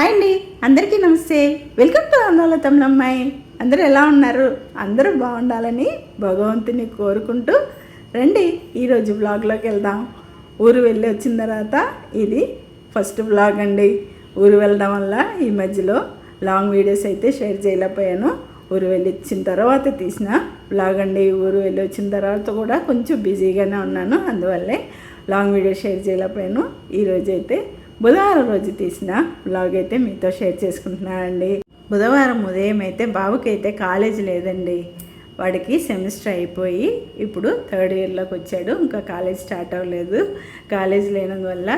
Hi అండి. అందరికీ నమస్తే. వెల్కమ్ టు అందాల తమ్ములమ్మాయి. అందరూ ఎలా ఉన్నారు? అందరూ బాగుండాలని భగవంతుని కోరుకుంటూ రండి ఈరోజు బ్లాగ్లోకి వెళ్దాం. ఊరు వెళ్ళి వచ్చిన తర్వాత ఇది ఫస్ట్ బ్లాగ్ అండి. ఊరు వెళ్ళడం వల్ల ఈ మధ్యలో లాంగ్ వీడియోస్ అయితే షేర్ చేయలేకపోయాను. ఊరు వెళ్ళి వచ్చిన తర్వాత తీసిన బ్లాగ్ అండి. ఊరు వెళ్ళి వచ్చిన తర్వాత కూడా కొంచెం బిజీగానే ఉన్నాను. అందువల్లే లాంగ్ వీడియో షేర్ చేయలేకపోయాను. ఈరోజైతే అయితే బుధవారం రోజు తీసిన బ్లాగ్ అయితే మీతో షేర్ చేసుకుంటున్నానండి. బుధవారం ఉదయం అయితే బాబుకి అయితే కాలేజ్ లేదండి. వాడికి సెమిస్టర్ అయిపోయి ఇప్పుడు థర్డ్ ఇయర్లోకి వచ్చాడు. ఇంకా కాలేజ్ స్టార్ట్ అవ్వలేదు. కాలేజ్ లేనందువల్ల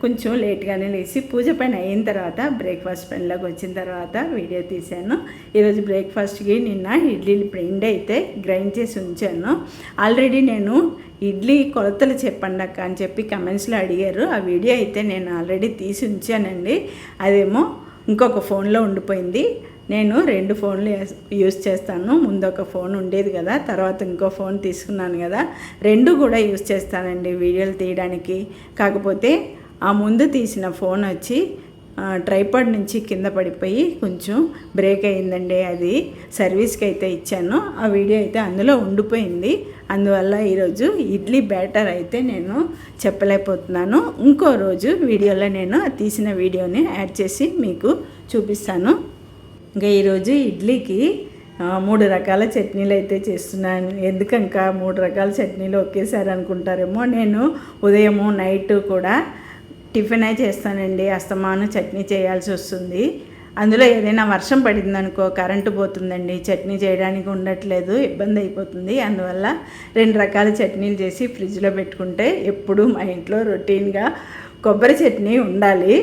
కొంచెం లేట్గానే లేచి పూజ పైన అయిన తర్వాత బ్రేక్ఫాస్ట్ పనిలోకి వచ్చిన తర్వాత వీడియో తీశాను. ఈరోజు బ్రేక్ఫాస్ట్కి నిన్న ఇడ్లీలు పిండి అయితే గ్రైండ్ చేసి ఉంచాను. ఆల్రెడీ నేను ఇడ్లీ కొలతలు చెప్పండి అక్క అని చెప్పి కమెంట్స్లో అడిగారు. ఆ వీడియో అయితే నేను ఆల్రెడీ తీసి ఉంచానండి. అదేమో ఇంకొక ఫోన్లో ఉండిపోయింది. నేను రెండు ఫోన్లు యూస్ చేస్తాను. ముందు ఒక ఫోన్ ఉండేది కదా తర్వాత ఇంకో ఫోన్ తీసుకున్నాను కదా. రెండు కూడా యూస్ చేస్తానండి వీడియోలు తీయడానికి. కాకపోతే ఆ ముందు తీసిన ఫోన్ వచ్చి ట్రైపాడ్ నుంచి కింద పడిపోయి కొంచెం బ్రేక్ అయిందండి అది. సర్వీస్కి అయితే ఇచ్చాను. ఆ వీడియో అయితే అందులో ఉండిపోయింది. అందువల్ల ఈరోజు ఇడ్లీ బ్యాటర్ అయితే నేను చెప్పలేకపోతున్నాను. ఇంకో రోజు వీడియోలో నేను తీసిన వీడియోని యాడ్ చేసి మీకు చూపిస్తాను. ఇంకా ఈరోజు ఇడ్లీకి మూడు రకాల చట్నీలు అయితే చేస్తున్నాను. ఎందుకంక మూడు రకాల చట్నీలు ఒకేసారి అనుకుంటారేమో. నేను ఉదయము నైట్ కూడా టిఫిన్ చేస్తానండి. అస్తమాను చట్నీ చేయాల్సి వస్తుంది. అందులో ఏదైనా వర్షం పడిందనుకో కరెంటు పోతుందండి. చట్నీ చేయడానికి ఉండట్లేదు ఇబ్బంది అయిపోతుంది. అందువల్ల రెండు రకాల చట్నీలు చేసి ఫ్రిడ్జ్లో పెట్టుకుంటే ఎప్పుడు మా ఇంట్లో రొటీన్గా కొబ్బరి చట్నీ ఉండాలి.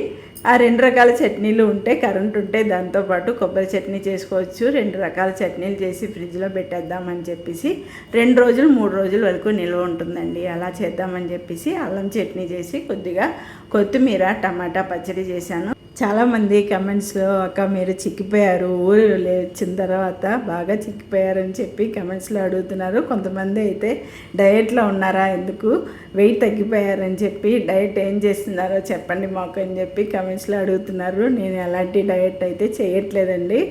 ఆ రెండు రకాల చట్నీలు ఉంటే కరెంట్ ఉంటే దాంతోపాటు కొబ్బరి చట్నీ చేసుకోవచ్చు. రెండు రకాల చట్నీలు చేసి ఫ్రిడ్జ్లో పెట్టేద్దామని చెప్పేసి రెండు రోజులు మూడు రోజుల వరకు నిల్వ ఉంటుందండి. అలా చేద్దామని చెప్పేసి అల్లం చట్నీ చేసి కొద్దిగా కొత్తిమీర టమాటా పచ్చడి చేశాను. చాలామంది కమెంట్స్లో అక్క మీరు చిక్కిపోయారు ఊరు వచ్చిన తర్వాత బాగా చిక్కిపోయారని చెప్పి కమెంట్స్లో అడుగుతున్నారు. కొంతమంది అయితే డయట్లో ఉన్నారా ఎందుకు? వెయిట్ తగ్గిపోయారని చెప్పి డయట్ ఏం చేస్తున్నారో చెప్పండి మాకు అని చెప్పి కమెంట్స్లో అడుగుతున్నారు. నేను ఎలాంటి డయట్ అయితే చేయట్లేదండి.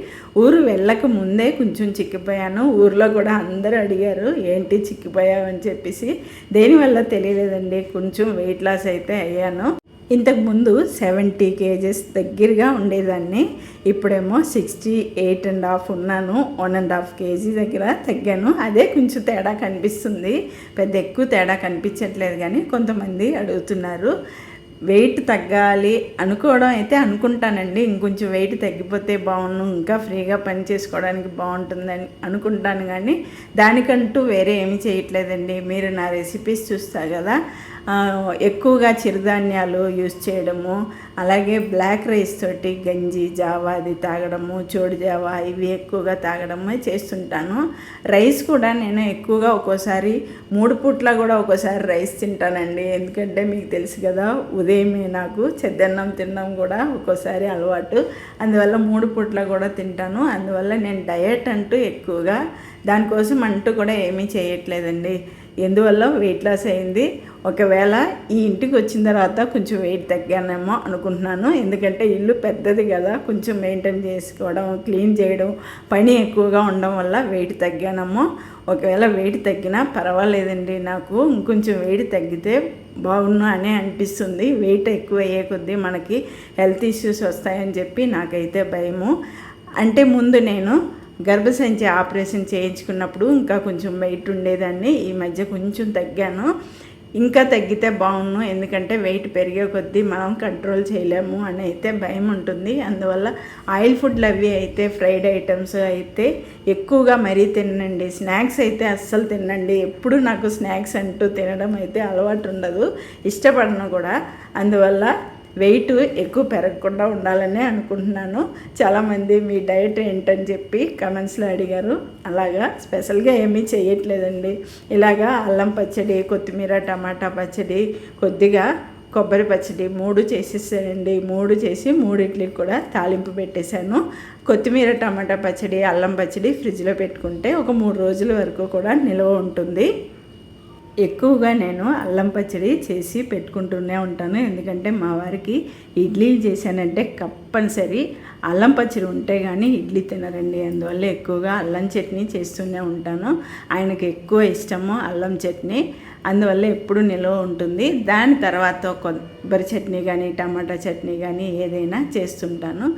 ఊరు వెళ్ళక ముందే కొంచెం చిక్కిపోయాను. ఊర్లో కూడా అందరూ అడిగారు ఏంటి చిక్కిపోయావని చెప్పేసి. దేనివల్ల తెలియలేదండి. కొంచెం వెయిట్ లాస్ అయితే అయ్యాను. ఇంతకుముందు సెవెంటీ కేజెస్ దగ్గరగా ఉండేదాన్ని. ఇప్పుడేమో సిక్స్టీ ఎయిట్ అండ్ హాఫ్ ఉన్నాను. వన్ అండ్ హాఫ్ కేజీ దగ్గర తగ్గాను. అదే కొంచెం తేడా కనిపిస్తుంది. పెద్ద ఎక్కువ తేడా కనిపించట్లేదు కానీ కొంతమంది అడుగుతున్నారు. వెయిట్ తగ్గాలి అనుకోవడం అయితే అనుకుంటానండి. ఇంకొంచెం వెయిట్ తగ్గిపోతే బాగుండు ఇంకా ఫ్రీగా పని చేసుకోవడానికి బాగుంటుందని అనుకుంటాను కానీ దానికంటూ వేరే ఏమి చేయట్లేదండి. మీరు నా రెసిపీస్ చూస్తారు కదా ఎక్కువగా చిరుధాన్యాలు యూస్ చేయడము అలాగే బ్లాక్ రైస్ తోటి గంజి జావా అది తాగడము చోడు జావా ఇవి ఎక్కువగా తాగడమే చేస్తుంటాను. రైస్ కూడా నేను ఎక్కువగా ఒక్కోసారి మూడు పూట్ల కూడా ఒక్కోసారి రైస్ తింటానండి. ఎందుకంటే మీకు తెలుసు కదా ఉదయమే నాకు చెద్దన్నం తినడం కూడా ఒక్కోసారి అలవాటు. అందువల్ల మూడు పూట్ల కూడా తింటాను. అందువల్ల నేను డయట్ అంటూ ఎక్కువగా దానికోసం అంటూ కూడా ఏమీ చేయట్లేదండి. ఎందువల్ల? వెయిట్ లాస్ అయింది. ఒకవేళ ఈ ఇంటికి వచ్చిన తర్వాత కొంచెం వెయిట్ తగ్గానేమో అనుకుంటున్నాను. ఎందుకంటే ఇల్లు పెద్దది కదా కొంచెం మెయింటైన్ చేసుకోవడం క్లీన్ చేయడం పని ఎక్కువగా ఉండడం వల్ల వెయిట్ తగ్గానేమో. ఒకవేళ వెయిట్ తగ్గినా పర్వాలేదండి నాకు. ఇంకొంచెం వెయిట్ తగ్గితే బాగున్నా అని అనిపిస్తుంది. వెయిట్ ఎక్కువ అయ్యే కొద్దీ మనకి హెల్త్ ఇష్యూస్ వస్తాయని చెప్పి నాకైతే భయము. అంటే ముందు నేను గర్భసంచి ఆపరేషన్ చేయించుకున్నప్పుడు ఇంకా కొంచెం వెయిట్ ఉండేదాన్ని. ఈ మధ్య కొంచెం తగ్గాను. ఇంకా తగ్గితే బాగుండు ఎందుకంటే వెయిట్ పెరిగే కొద్దీ మనం కంట్రోల్ చేయలేము అని అయితే భయం ఉంటుంది. అందువల్ల ఆయిల్ ఫుడ్లు అవి అయితే ఫ్రైడ్ ఐటమ్స్ అయితే ఎక్కువగా మరీ తినండి. స్నాక్స్ అయితే అస్సలు తినండి. ఎప్పుడు నాకు స్నాక్స్ అంటూ తినడం అయితే అలవాటు ఉండదు. ఇష్టపడను కూడా. అందువల్ల వెయిట్ ఎక్కువ పెరగకుండా ఉండాలని అనుకుంటున్నాను. చాలామంది మీ డైట్ ఏంటని చెప్పి కమెంట్స్లో అడిగారు. అలాగా స్పెషల్గా ఏమీ చేయట్లేదండి. ఇలాగా అల్లం పచ్చడి కొత్తిమీర టమాటా పచ్చడి కొద్దిగా కొబ్బరి పచ్చడి మూడు చేసేసానండి. మూడు చేసి మూడిట్లకి కూడా తాలింపు పెట్టేశాను. కొత్తిమీర టమాటా పచ్చడి అల్లం పచ్చడి ఫ్రిడ్జ్లో పెట్టుకుంటే ఒక మూడు రోజుల వరకు కూడా నిల్వ ఉంటుంది. ఎక్కువగా నేను అల్లం పచ్చడి చేసి పెట్టుకుంటూనే ఉంటాను. ఎందుకంటే మా వారికి ఇడ్లీ చేశానంటే తప్పనిసరి అల్లం పచ్చడి ఉంటే కానీ ఇడ్లీ తినరండి. అందువల్ల ఎక్కువగా అల్లం చట్నీ చేస్తూనే ఉంటాను. ఆయనకి ఎక్కువ ఇష్టము అల్లం చట్నీ. అందువల్ల ఎప్పుడు నిల్వ ఉంటుంది. దాని తర్వాత కొబ్బరి చట్నీ కానీ టమాటా చట్నీ కానీ ఏదైనా చేస్తుంటాను.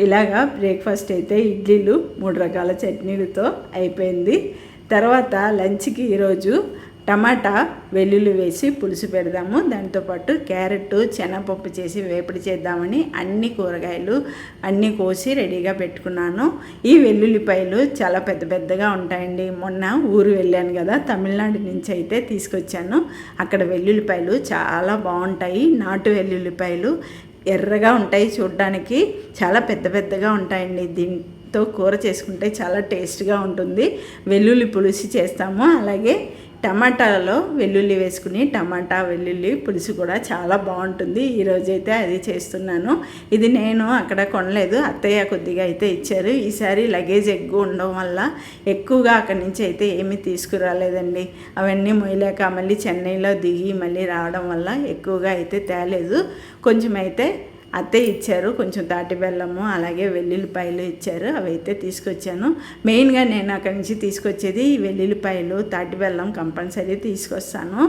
ఇలాగా బ్రేక్ఫాస్ట్ అయితే ఇడ్లీలు మూడు రకాల చట్నీలతో అయిపోయింది. తర్వాత లంచ్కి ఈరోజు టమాటా వెల్లుల్లి వేసి పులుసు పెడదాము. దాంతోపాటు క్యారెట్ శనగపప్పు చేసి వేపుడు చేద్దామని అన్ని కూరగాయలు అన్నీ కోసి రెడీగా పెట్టుకున్నాను. ఈ వెల్లుల్లిపాయలు చాలా పెద్ద పెద్దగా ఉంటాయండి. మొన్న ఊరు వెళ్ళాను కదా తమిళనాడు నుంచి అయితే తీసుకొచ్చాను. అక్కడ వెల్లుల్లిపాయలు చాలా బాగుంటాయి. నాటు వెల్లుల్లిపాయలు ఎర్రగా ఉంటాయి చూడడానికి. చాలా పెద్ద పెద్దగా ఉంటాయండి. దీని తో కూర చేసుకుంటే చాలా టేస్ట్గా ఉంటుంది. వెల్లుల్లి పులుసు చేస్తాము. అలాగే టమాటాలో వెల్లుల్లి వేసుకుని టమాటా వెల్లుల్లి పులుసు కూడా చాలా బాగుంటుంది. ఈరోజైతే అది చేస్తున్నాను. ఇది నేను అక్కడ కొనలేదు. అత్తయ్య కొద్దిగా అయితే ఇచ్చారు. ఈసారి లగేజ్ ఎక్కువ ఉండడం వల్ల ఎక్కువగా అక్కడి నుంచి అయితే ఏమీ తీసుకురాలేదండి. అవన్నీ మొయ్యలేక మళ్ళీ చెన్నైలో దిగి మళ్ళీ రావడం వల్ల ఎక్కువగా అయితే తేలేదు. కొంచెం అయితే అత్తే ఇచ్చారు కొంచెం తాటి బెల్లము అలాగే వెల్లుల్లిపాయలు ఇచ్చారు అవి అయితే తీసుకొచ్చాను. మెయిన్గా నేను అక్కడి నుంచి తీసుకొచ్చేది ఈ వెల్లుల్లిపాయలు తాటి బెల్లం కంపల్సరీ తీసుకొస్తాను.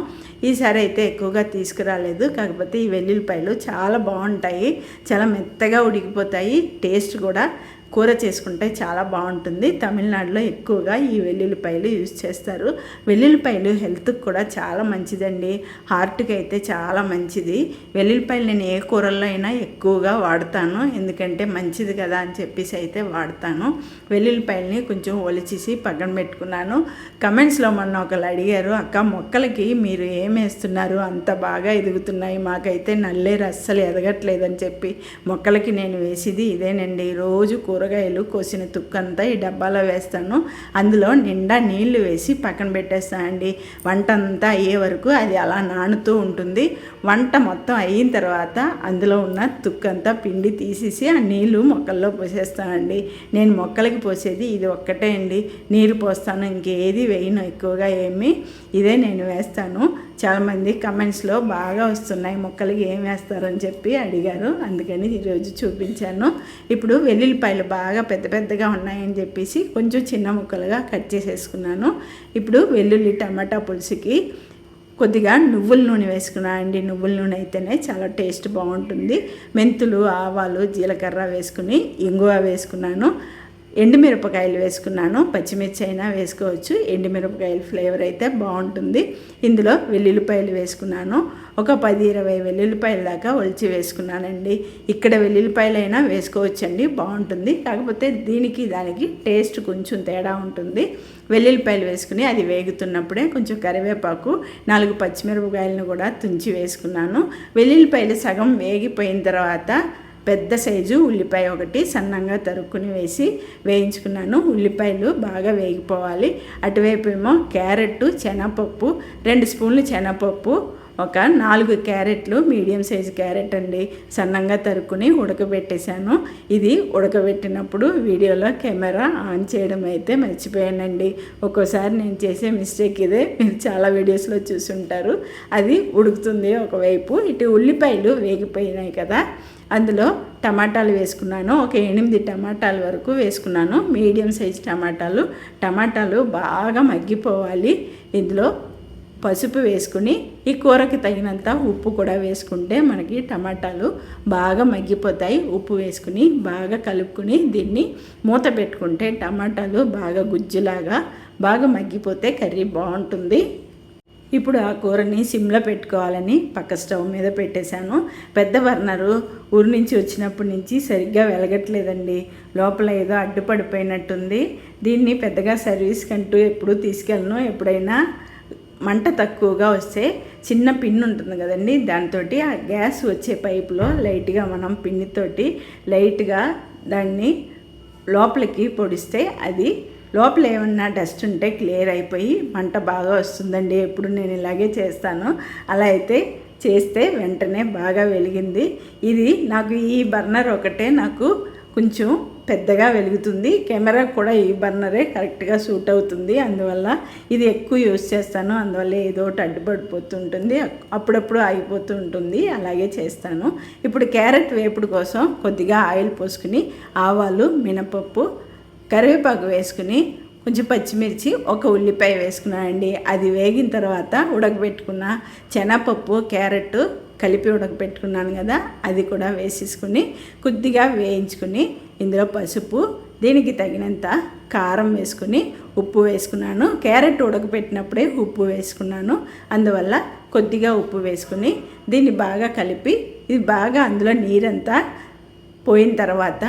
ఈసారి అయితే ఎక్కువగా తీసుకురాలేదు కాకపోతే ఈ వెల్లుల్లిపాయలు చాలా బాగుంటాయి చాలా మెత్తగా ఉడికిపోతాయి టేస్ట్ కూడా కూర చేసుకుంటే చాలా బాగుంటుంది. తమిళనాడులో ఎక్కువగా ఈ వెల్లుల్లిపాయలు యూజ్ చేస్తారు. వెల్లుల్లిపాయలు హెల్త్కి కూడా చాలా మంచిదండి. హార్ట్కి అయితే చాలా మంచిది. వెల్లుల్లిపాయలు నేను ఏ కూరల్లో అయినా ఎక్కువగా వాడతాను. ఎందుకంటే మంచిది కదా అని చెప్పేసి అయితే వాడతాను. వెల్లుల్లిపాయలని కొంచెం ఒలిచేసి పక్కన పెట్టుకున్నాను. కమెంట్స్లో మొన్న ఒకళ్ళు అడిగారు అక్క మొక్కలకి మీరు ఏం వేస్తున్నారు? అంత బాగా ఎదుగుతున్నాయి. మాకైతే నల్లేరు అస్సలు ఎదగట్లేదని చెప్పి మొక్కలకి నేను వేసేది ఇదేనండి. రోజు కూర కూరగాయలు కోసిన తుక్కంతా ఈ డబ్బాలో వేస్తాను. అందులో నిండా నీళ్ళు వేసి పక్కన పెట్టేస్తానండి. వంట అంతా అయ్యే వరకు అది అలా నానుతూ ఉంటుంది. వంట మొత్తం అయిన తర్వాత అందులో ఉన్న తుక్కంతా పిండి తీసేసి ఆ నీళ్ళు మొక్కల్లో పోసేస్తానండి. నేను మొక్కలకి పోసేది ఇది ఒక్కటే అండి. నీరు పోస్తాను ఇంకేది వేయను ఎక్కువగా ఏమి. ఇదే నేను వేస్తాను. చాలామంది కమెంట్స్లో బాగా వస్తున్నాయి మొక్కలకి ఏం వేస్తారని చెప్పి అడిగారు. అందుకని ఈరోజు చూపించాను. ఇప్పుడు వెల్లుల్లిపాయలు బాగా పెద్ద పెద్దగా ఉన్నాయని చెప్పేసి కొంచెం చిన్న ముక్కలుగా కట్ చేసేసుకున్నాను. ఇప్పుడు వెల్లుల్లి టమాటా పులుసుకి కొద్దిగా నువ్వుల నూనె వేసుకున్నా అండి. నువ్వుల నూనె అయితేనే చాలా టేస్ట్ బాగుంటుంది. మెంతులు ఆవాలు జీలకర్ర వేసుకుని ఇంగువ వేసుకున్నాను. ఎండుమిరపకాయలు వేసుకున్నాను పచ్చిమిర్చి అయినా వేసుకోవచ్చు. ఎండుమిరపకాయల ఫ్లేవర్ అయితే బాగుంటుంది. ఇందులో వెల్లుల్లిపాయలు వేసుకున్నాను. ఒక పది ఇరవై వెల్లుల్లిపాయల దాకా ఒలిచి వేసుకున్నానండి. ఇక్కడ వెల్లుల్లిపాయలైనా వేసుకోవచ్చండి బాగుంటుంది. కాకపోతే దీనికి దానికి టేస్ట్ కొంచెం తేడా ఉంటుంది. వెల్లుల్లిపాయలు వేసుకుని అది వేగుతున్నప్పుడే కొంచెం కరివేపాకు నాలుగు పచ్చిమిరపకాయలను కూడా తుంచి వేసుకున్నాను. వెల్లుల్లిపాయలు సగం వేగిపోయిన తర్వాత పెద్ద సైజు ఉల్లిపాయ ఒకటి సన్నంగా తరుక్కుని వేసి వేయించుకున్నాను. ఉల్లిపాయలు బాగా వేగిపోవాలి. అటువైపు ఏమో క్యారెట్ శనగపప్పు రెండు స్పూన్లు శనగపప్పు ఒక నాలుగు క్యారెట్లు మీడియం సైజు క్యారెట్ అండి. సన్నంగా తరుక్కుని ఉడకబెట్టేశాను. ఇది ఉడకబెట్టినప్పుడు వీడియోలో కెమెరా ఆన్ చేయడం అయితే మర్చిపోయానండి. ఒక్కోసారి నేను చేసే మిస్టేక్ ఇదే. మీరు చాలా వీడియోస్లో చూసుంటారు. అది ఉడుకుతుంది ఒకవైపు. ఇటు ఉల్లిపాయలు వేగిపోయినాయి కదా. అందులో టమాటాలు వేసుకున్నాను. ఒక ఎనిమిది టమాటాల వరకు వేసుకున్నాను. మీడియం సైజ్ టమాటాలు. టమాటాలు బాగా మగ్గిపోవాలి. ఇందులో పసుపు వేసుకుని ఈ కూరకి తగినంత ఉప్పు కూడా వేసుకుంటే మనకి టమాటాలు బాగా మగ్గిపోతాయి. ఉప్పు వేసుకుని బాగా కలుపుకుని దీన్ని మూత పెట్టుకుంటే టమాటాలు బాగా గుజ్జులాగా బాగా మగ్గిపోతే కర్రీ బాగుంటుంది. ఇప్పుడు ఆ కూరని సిమ్లో పెట్టుకోవాలని పక్క స్టవ్ మీద పెట్టేశాను. పెద్ద బర్నరు ఊరి నుంచి వచ్చినప్పటి నుంచి సరిగ్గా వెలగట్లేదండి. లోపల ఏదో అడ్డుపడిపోయినట్టుంది. దీన్ని పెద్దగా సర్వీస్ కంటూ ఎప్పుడూ తీసుకెళ్ళను. ఎప్పుడైనా మంట తక్కువగా వస్తే చిన్న పిన్ ఉంటుంది కదండి దాంతో ఆ గ్యాస్ వచ్చే పైపులో లైట్గా మనం పిన్నితోటి లైట్గా దాన్ని లోపలికి పొడిస్తే అది లోపల ఏమన్నా డస్ట్ ఉంటే క్లియర్ అయిపోయి మంట బాగా వస్తుందండి. ఎప్పుడు నేను ఇలాగే చేస్తాను. అలా అయితే చేస్తే వెంటనే బాగా వెలిగింది. ఇది నాకు ఈ బర్నర్ ఒకటే నాకు కొంచెం పెద్దగా వెలుగుతుంది. కెమెరా కూడా ఈ బర్నరే కరెక్ట్గా సూట్ అవుతుంది. అందువల్ల ఇది ఎక్కువ యూస్ చేస్తాను. అందువల్ల ఏదో ఒకటి అడ్డుపడిపోతుంటుంది. అప్పుడప్పుడు ఆగిపోతూ ఉంటుంది. అలాగే చేస్తాను. ఇప్పుడు క్యారెట్ వేపుడు కోసం కొద్దిగా ఆయిల్ పోసుకుని ఆవాలు మినపప్పు కరివేపాకు వేసుకుని కొంచెం పచ్చిమిర్చి ఒక ఉల్లిపాయ వేసుకున్నానండి. అది వేగిన తర్వాత ఉడకబెట్టుకున్న శనగపప్పు క్యారెట్ కలిపి ఉడకబెట్టుకున్నాను కదా అది కూడా వేసేసుకుని కొద్దిగా వేయించుకుని ఇందులో పసుపు దీనికి తగినంత కారం వేసుకుని ఉప్పు వేసుకున్నాను. క్యారెట్ ఉడకబెట్టినప్పుడే ఉప్పు వేసుకున్నాను. అందువల్ల కొద్దిగా ఉప్పు వేసుకుని దీన్ని బాగా కలిపి ఇది బాగా అందులో నీరంతా పోయిన తర్వాత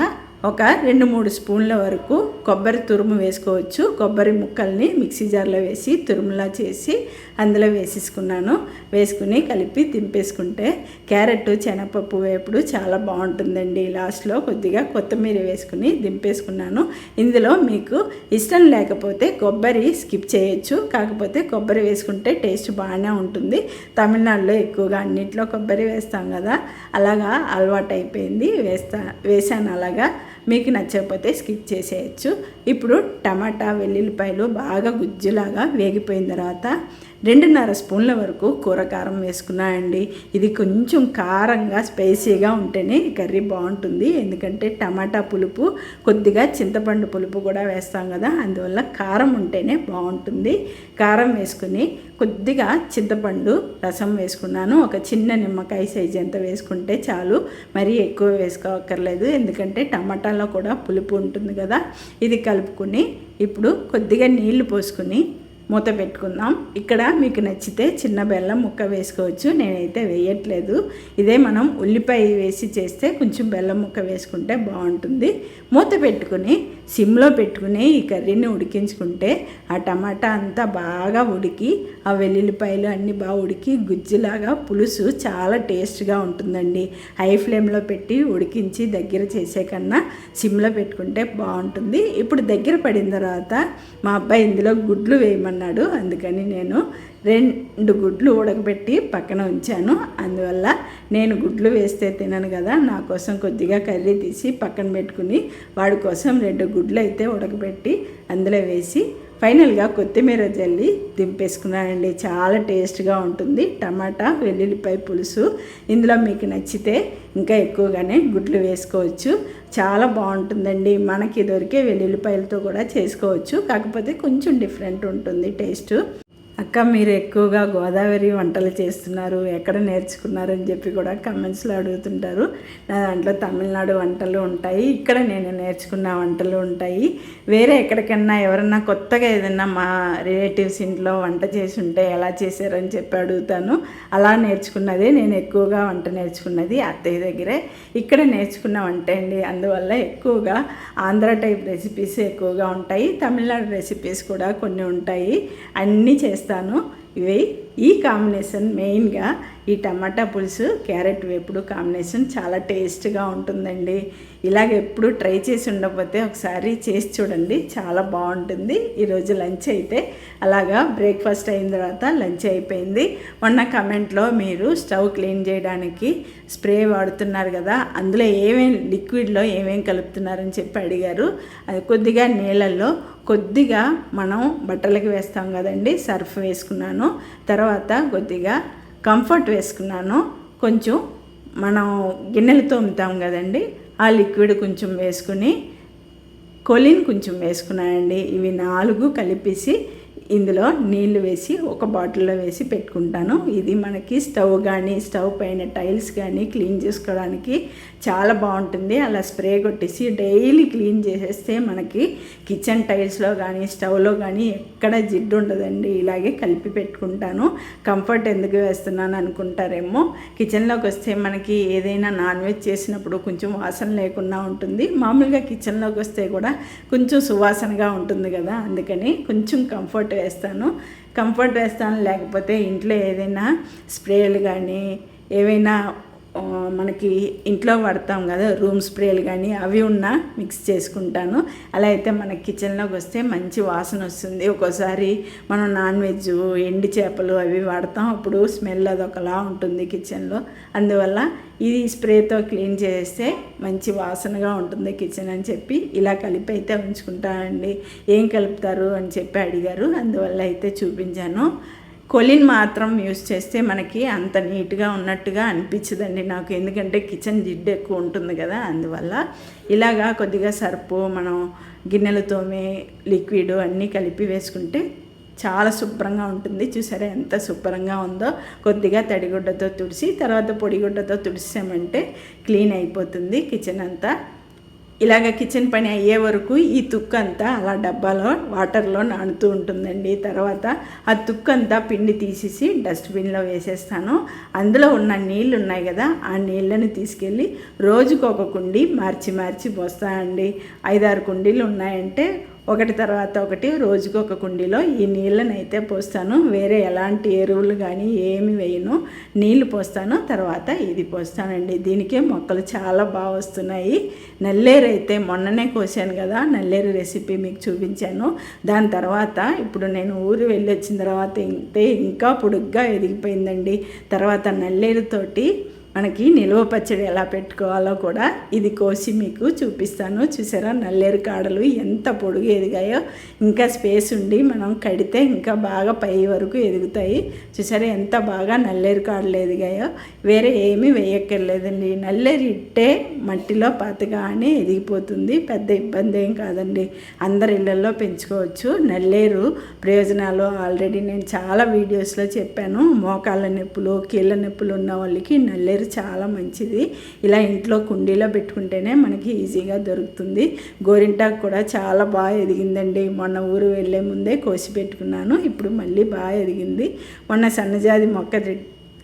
ఒక రెండు మూడు స్పూన్ల వరకు కొబ్బరి తురుము వేసుకోవచ్చు. కొబ్బరి ముక్కల్ని మిక్సీ జార్లో వేసి తురుములా చేసి అందులో వేసేసుకున్నాను. వేసుకుని కలిపి దింపేసుకుంటే క్యారెట్ శనగపప్పు వేపుడు చాలా బాగుంటుందండి. లాస్ట్లో కొద్దిగా కొత్తిమీర వేసుకుని దింపేసుకున్నాను. ఇందులో మీకు ఇష్టం లేకపోతే కొబ్బరి స్కిప్ చేయొచ్చు. కాకపోతే కొబ్బరి వేసుకుంటే టేస్ట్ బాగానే ఉంటుంది. తమిళనాడులో ఎక్కువగా అన్నింటిలో కొబ్బరి వేస్తాం కదా. అలాగా అలవాటు అయిపోయింది వేస్తా వేసాను అలాగా. మీకు నచ్చకపోతే స్కిప్ చేసేయచ్చు. ఇప్పుడు టమాటా వెల్లుల్లిపాయలు బాగా గుజ్జులాగా వేగిపోయిన తర్వాత రెండున్నర స్పూన్ల వరకు కూర కారం వేసుకున్నానండి ఇది కొంచెం కారంగా స్పైసీగా ఉంటేనే కర్రీ బాగుంటుంది. ఎందుకంటే టమాటా పులుపు కొద్దిగా చింతపండు పులుపు కూడా వేస్తాం కదా అందువల్ల కారం ఉంటేనే బాగుంటుంది. కారం వేసుకుని కొద్దిగా చింతపండు రసం వేసుకున్నాను. ఒక చిన్న నిమ్మకాయ సైజ్ ఎంత వేసుకుంటే చాలు. మరీ ఎక్కువ వేసుకోవక్కర్లేదు ఎందుకంటే టమాటాలో కూడా పులుపు ఉంటుంది కదా. ఇది కలుపుకుని ఇప్పుడు కొద్దిగా నీళ్ళు పోసుకుని మూత పెట్టుకుందాం. ఇక్కడ మీకు నచ్చితే చిన్న బెల్లం ముక్క వేసుకోవచ్చు. నేనైతే వేయట్లేదు. ఇదే మనం ఉల్లిపాయ వేసి చేస్తే కొంచెం బెల్లం ముక్క వేసుకుంటే బాగుంటుంది. మూత పెట్టుకుని సిమ్లో పెట్టుకుని ఈ కర్రీని ఉడికించుకుంటే ఆ టమాటా అంతా బాగా ఉడికి ఆ వెల్లుల్లిపాయలు అన్నీ బాగా ఉడికి గుజ్జులాగా పులుసు చాలా టేస్ట్గా ఉంటుందండి. హై ఫ్లేమ్లో పెట్టి ఉడికించి దగ్గర చేసే కన్నా సిమ్లో పెట్టుకుంటే బాగుంటుంది. ఇప్పుడు దగ్గర పడిన తర్వాత మా అబ్బాయి ఇందులో గుడ్లు వేయమన్నాడు. అందుకని నేను రెండు గుడ్లు ఉడకబెట్టి పక్కన ఉంచాను. అందువల్ల నేను గుడ్లు వేస్తే తినను కదా. నా కోసం కొద్దిగా కర్రీ తీసి పక్కన పెట్టుకుని వాడి కోసం రెండు గుడ్లు అయితే ఉడకబెట్టి అందులో వేసి ఫైనల్గా కొత్తిమీర జల్లి దింపేసుకున్నానండి. చాలా టేస్ట్గా ఉంటుంది. టమాటా వెల్లుల్లిపాయ పులుసు ఇందులో మీకు నచ్చితే ఇంకా ఎక్కువగానే గుడ్లు వేసుకోవచ్చు. చాలా బాగుంటుందండి. మనకి దొరికే వెల్లుల్లిపాయలతో కూడా చేసుకోవచ్చు. కాకపోతే కొంచెం డిఫరెంట్ ఉంటుంది టేస్ట్. అక్క మీరు ఎక్కువగా గోదావరి వంటలు చేస్తున్నారు ఎక్కడ నేర్చుకున్నారు అని చెప్పి కూడా కమెంట్స్లో అడుగుతుంటారు. నా దాంట్లో తమిళనాడు వంటలు ఉంటాయి ఇక్కడ నేను నేర్చుకున్న వంటలు ఉంటాయి. వేరే ఎక్కడికన్నా ఎవరన్నా కొత్తగా ఏదైనా మా రిలేటివ్స్ ఇంట్లో వంట చేసి ఉంటే ఎలా చేశారని చెప్పి అడుగుతాను. అలా నేర్చుకున్నదే నేను ఎక్కువగా వంట నేర్చుకున్నది అత్తయ్య దగ్గరే. ఇక్కడ నేర్చుకున్న వంట అండి అందువల్ల ఎక్కువగా ఆంధ్ర టైప్ రెసిపీస్ ఎక్కువగా ఉంటాయి తమిళనాడు రెసిపీస్ కూడా కొన్ని ఉంటాయి. అన్నీ చేస్తాను. ఇవి ఈ కాంబినేషన్ మెయిన్గా ఈ టమాటా పులుసు క్యారెట్ వేపుడు కాంబినేషన్ చాలా టేస్ట్గా ఉంటుందండి. ఇలాగ ఎప్పుడు ట్రై చేసి ఉండకపోతే ఒకసారి చేసి చూడండి. చాలా బాగుంటుంది. ఈరోజు లంచ్ అయితే అలాగా బ్రేక్ఫాస్ట్ అయిన తర్వాత లంచ్ అయిపోయింది. మొన్న కమెంట్లో మీరు స్టవ్ క్లీన్ చేయడానికి స్ప్రే వాడుతున్నారు కదా అందులో ఏమేం లిక్విడ్లో ఏమేం కలుపుతున్నారని చెప్పి అడిగారు. అది కొద్దిగా నీళ్ళల్లో కొద్దిగా మనం బట్టలకి వేస్తాం కదండి సర్ఫ్ వేసుకున్నాను. తర్వాత కొద్దిగా కంఫర్ట్ వేసుకున్నాను. కొంచెం మనం గిన్నెలు తోముతాం కదండి ఆ లిక్విడ్ కొంచెం వేసుకుని కొలిన్ కొంచెం వేసుకున్నానండి. ఇవి నాలుగు కలిపేసి ఇందులో నీళ్ళు వేసి ఒక బాటిల్లో వేసి పెట్టుకుంటాను. ఇది మనకి స్టవ్ కానీ స్టవ్ పైన టైల్స్ కానీ క్లీన్ చేసుకోవడానికి చాలా బాగుంటుంది. అలా స్ప్రే కొట్టేసి డైలీ క్లీన్ చేసేస్తే మనకి కిచెన్ టైల్స్లో కానీ స్టవ్లో కానీ ఎక్కడ జిడ్డు ఉండదండి. ఇలాగే కలిపి పెట్టుకుంటాను. కంఫర్ట్ ఎందుకు వేస్తున్నాను అనుకుంటారేమో. కిచెన్లోకి వస్తే మనకి ఏదైనా నాన్ వెజ్ చేసినప్పుడు కొంచెం వాసన లేకుండా ఉంటుంది. మామూలుగా కిచెన్లోకి వస్తే కూడా కొంచెం సువాసనగా ఉంటుంది కదా. అందుకని కొంచెం కంఫర్ట్ వేస్తాను. కంఫర్ట్ వేస్తాను. లేకపోతే ఇంట్లో ఏదైనా స్ప్రేలు కానీ ఏవైనా మనకి ఇంట్లో వాడతాం కదా రూమ్ స్ప్రేలు కానీ అవి ఉన్నా మిక్స్ చేసుకుంటాను. అలా అయితే మన కిచెన్లోకి వస్తే మంచి వాసన వస్తుంది. ఒక్కోసారి మనం నాన్ వెజ్ ఎండి చేపలు అవి వాడతాం. అప్పుడు స్మెల్ అది ఒకలా ఉంటుంది కిచెన్లో. అందువల్ల ఇది స్ప్రేతో క్లీన్ చేస్తే మంచి వాసనగా ఉంటుంది కిచెన్ అని చెప్పి ఇలా కలిపి అయితే ఉంచుకుంటానండి ఏం కలుపుతారు అని చెప్పి అడిగారు. అందువల్ల అయితే చూపించాను. కొలిన్ మాత్రం యూస్ చేస్తే మనకి అంత నీట్గా ఉన్నట్టుగా అనిపించదండి నాకు. ఎందుకంటే కిచెన్ జిడ్డు ఎక్కువ ఉంటుంది కదా అందువల్ల ఇలాగా కొద్దిగా సర్పు మనం గిన్నెలతోమే లిక్విడ్ అన్నీ కలిపి వేసుకుంటే చాలా శుభ్రంగా ఉంటుంది. చూసారా ఎంత శుభ్రంగా ఉందో. కొద్దిగా తడిగుడ్డతో తుడిచి తర్వాత పొడిగుడ్డతో తుడిసామంటే క్లీన్ అయిపోతుంది కిచెన్ అంతా. ఇలాగ కిచెన్ పని అయ్యే వరకు ఈ తుక్కు అంతా అలా డబ్బాలో వాటర్లో నానుతూ ఉంటుందండి. తర్వాత ఆ తుక్కు అంతా పిండి తీసేసి డస్ట్బిన్లో వేసేస్తాను. అందులో ఉన్న నీళ్ళు ఉన్నాయి కదా ఆ నీళ్ళని తీసుకెళ్ళి రోజుకు ఒక కుండి మార్చి మార్చి పోస్తానండి. ఐదారు కుండీలు ఉన్నాయంటే ఒకటి తర్వాత ఒకటి రోజుకు ఒక కుండీలో ఈ నీళ్ళని అయితే పోస్తాను. వేరే ఎలాంటి ఎరువులు కానీ ఏమి వేయను. నీళ్ళు పోస్తాను తర్వాత ఇది పోస్తానండి. దీనికే మొక్కలు చాలా బాగా వస్తున్నాయి. నల్లేరు అయితే మొన్ననే కోసాను కదా నల్లేరు రెసిపీ మీకు చూపించాను. దాని తర్వాత ఇప్పుడు నేను ఊరు వెళ్ళి వచ్చిన తర్వాత ఇంకా పొడుగ్గా ఎదిగిపోయిందండి. తర్వాత నల్లేరుతోటి మనకి నిలువ పచ్చడి ఎలా పెట్టుకోవాలో కూడా ఇది కోసి మీకు చూపిస్తాను. చూసారా? నల్లేరు కాడలు ఎంత పొడుగు ఎదిగాయో. ఇంకా స్పేస్ ఉండి మనం కడితే ఇంకా బాగా పై వరకు ఎదుగుతాయి. చూసారా? ఎంత బాగా నల్లేరు కాడలు ఎదిగాయో. వేరే ఏమీ వేయక్కర్లేదండి. నల్లేరు ఇట్టే మట్టిలో పాతగానే ఎదిగిపోతుంది. పెద్ద ఇబ్బంది ఏం కాదండి. అందరి ఇళ్ళల్లో పెంచుకోవచ్చు. నల్లేరు ప్రయోజనాలు ఆల్రెడీ నేను చాలా వీడియోస్లో చెప్పాను. మోకాళ్ళ నొప్పులు కీళ్ళ నొప్పులు ఉన్న వాళ్ళకి నల్లేరు చాలా మంచిది. ఇలా ఇంట్లో కుండీలో పెట్టుకుంటేనే మనకి ఈజీగా దొరుకుతుంది. గోరింటాకు కూడా చాలా బాగా ఎదిగిందండి. మొన్న ఊరు వెళ్ళే ముందే కోసి పెట్టుకున్నాను. ఇప్పుడు మళ్ళీ బాగా ఎదిగింది. మొన్న సన్నజాతి మొక్క తె-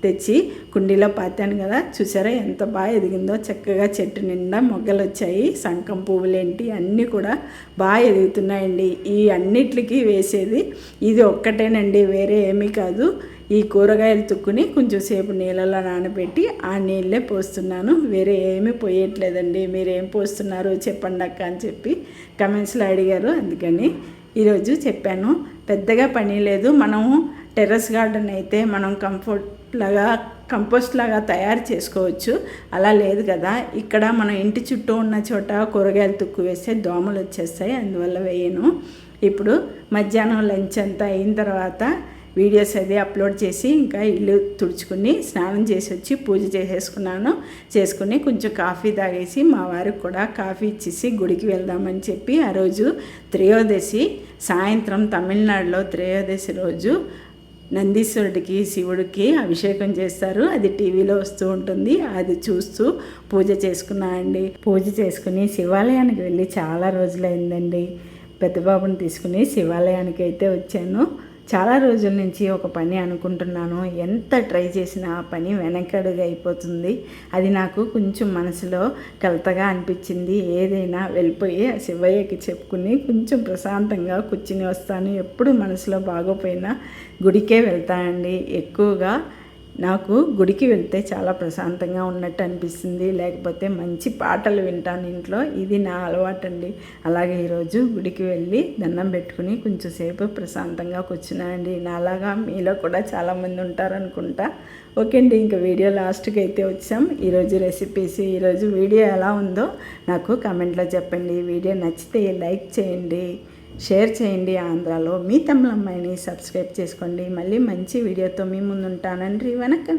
తెచ్చి కుండీలో పాతాను కదా. చూసారా ఎంత బాగా ఎదిగిందో? చక్కగా చెట్టు నిండా మొగ్గలు వచ్చాయి. సంకం పువ్వులేంటి అన్నీ కూడా బాగా ఎదుగుతున్నాయండి. ఈ అన్నిటికీ వేసేది ఇది ఒక్కటేనండి. వేరే ఏమీ కాదు. ఈ కూరగాయలు తుక్కుని కొంచెం సేపు నీళ్ళలో నానబెట్టి ఆ నీళ్ళే పోస్తున్నాను. వేరే ఏమీ పోయట్లేదండి. మీరు ఏం పోస్తున్నారు చెప్పండి అక్క అని చెప్పి కమెంట్స్లో అడిగారు. అందుకని ఈరోజు చెప్పాను. పెద్దగా పని లేదు. మనము టెర్రస్ గార్డెన్ అయితే మనం కంఫర్ట్ లాగా కంపోస్ట్ లాగా తయారు చేసుకోవచ్చు. అలా లేదు కదా. ఇక్కడ మనం ఇంటి చుట్టూ ఉన్న చోట కూరగాయలు తుక్కు వేస్తే దోమలు వచ్చేస్తాయి. అందువల్ల వేయను. ఇప్పుడు మధ్యాహ్నం లంచ్ అంతా అయిన తర్వాత వీడియోస్ అది అప్లోడ్ చేసి ఇంకా ఇల్లు తుడుచుకుని స్నానం చేసి వచ్చి పూజ చేసేసుకున్నాను. చేసుకుని కొంచెం కాఫీ తాగేసి మా వారికి కూడా కాఫీ ఇచ్చేసి గుడికి వెళ్దామని చెప్పి ఆ రోజు త్రయోదశి సాయంత్రం తమిళనాడులో త్రయోదశి రోజు నందీశ్వరుడికి శివుడికి అభిషేకం చేస్తారు. అది టీవీలో వస్తూ ఉంటుంది. అది చూస్తూ పూజ చేసుకున్నా అండి. పూజ చేసుకుని శివాలయానికి వెళ్ళి చాలా రోజులైందండి. పెద్దబాబుని తీసుకుని శివాలయానికి అయితే వచ్చాను. చాలా రోజుల నుంచి ఒక పని అనుకుంటున్నాను. ఎంత ట్రై చేసినా ఆ పని వెనకడుగు అయిపోతుంది. అది నాకు కొంచెం మనసులో కలతగా అనిపించింది. ఏదైనా వెళ్ళిపోయి శివయ్యకి చెప్పుకుని కొంచెం ప్రశాంతంగా కూర్చుని వస్తాను. ఎప్పుడు మనసులో బాగోపోయినా గుడికే వెళ్తానండి. ఎక్కువగా నాకు గుడికి వెళ్తే చాలా ప్రశాంతంగా ఉన్నట్టు అనిపిస్తుంది. లేకపోతే మంచి పాటలు వింటాను ఇంట్లో. ఇది నా అలవాటు అండి అలాగే ఈరోజు గుడికి వెళ్ళి దండం పెట్టుకుని కొంచెంసేపు ప్రశాంతంగా కూర్చున్నానండి. నాలాగా మీలో కూడా చాలామంది ఉంటారనుకుంటా. ఓకే అండి ఇంకా వీడియో లాస్ట్కి అయితే వచ్చాం. ఈరోజు రెసిపీస్ ఈరోజు వీడియో ఎలా ఉందో నాకు కామెంట్లో చెప్పండి. వీడియో నచ్చితే లైక్ చేయండి. షేర్ చేయండి ఆంధ్రాలో. మీ తమిళ సబ్స్క్రైబ్ చేసుకోండి. మళ్ళీ మంచి వీడియోతో మీ ముందు ఉంటానండి వనకం.